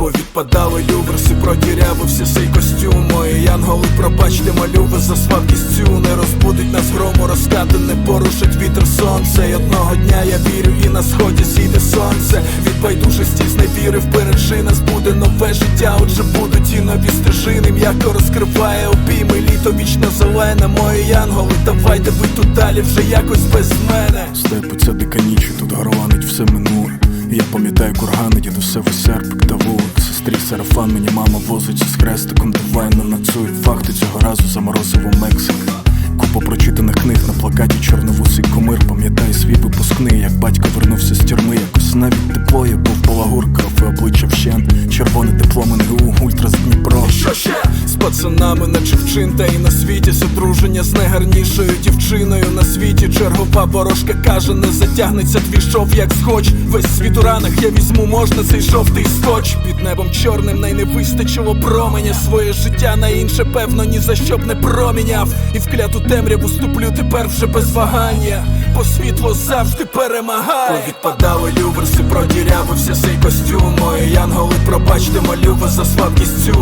Повідпадали люверси, продірявився сей костюм Мої янголи, пробачте, молю вас за слабкість цю Не розбудить нас грому, розкати, не порушить вітер сонце. І одного дня я вірю, і на сході зійде сонце Байдужості зневірив, бережи нас буде нове життя, отже будуть і нові стежини. М'яко розкриває обійми, літо вічно зелене. Мої янголи, давайте ви тут далі вже якось без мене. Степу ця дика ніч, тут горланить все минуле. Я пам'ятаю кургани, дідусевий серпик та вулик Сестрі сарафан, мені мама возить з хрестиком Давай не нацують факти цього разу заморозиво Мексика. Купа прочитаних книг на плакаті чорновусий комир Пам'ятаю свій випускний, як батько навіть я був балагур, кафе обличчя вщент. Червоне тепло НГУ, ультра пацанами, наче вчинта і на світі Содруження з найгарнішою дівчиною. На світі Чергова ворожка каже, не затягнеться твій шов, як скотч Весь світ у ранах я візьму, можна цей жовтий скотч. Під небом чорним най не вистачило променя. Своє життя на інше, певно, ні за що б не проміняв. І в кляту темряву ступлю тепер вже без вагання. Бо світло завжди перемагає. Повідпадали люверси, продірявився сей костюм. Мої янголи, пробачте, молю вас за слабкість цю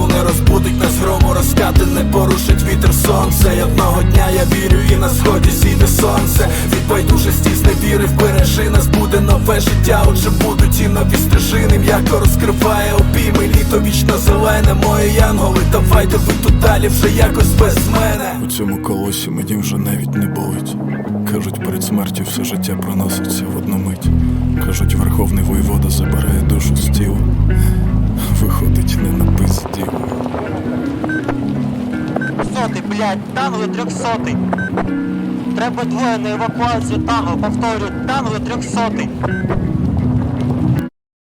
одного дня я вірю, і на сході зійде сонце. Від байдужості зневірив, бережи нас буде нове життя, отже будуть і нові стежини М'яко розкриває обійми, літо вічно зелене. Мої янголи, давайте ви тут далі вже якось без мене. У цьому колосі мені вже навіть не болить. Кажуть, перед смертю все життя проноситься в одну мить. Кажуть, верховний воєвода забирає душу 300, блядь, танго 300. Треба двоє на евакуацію танго, повторюю, танго 300.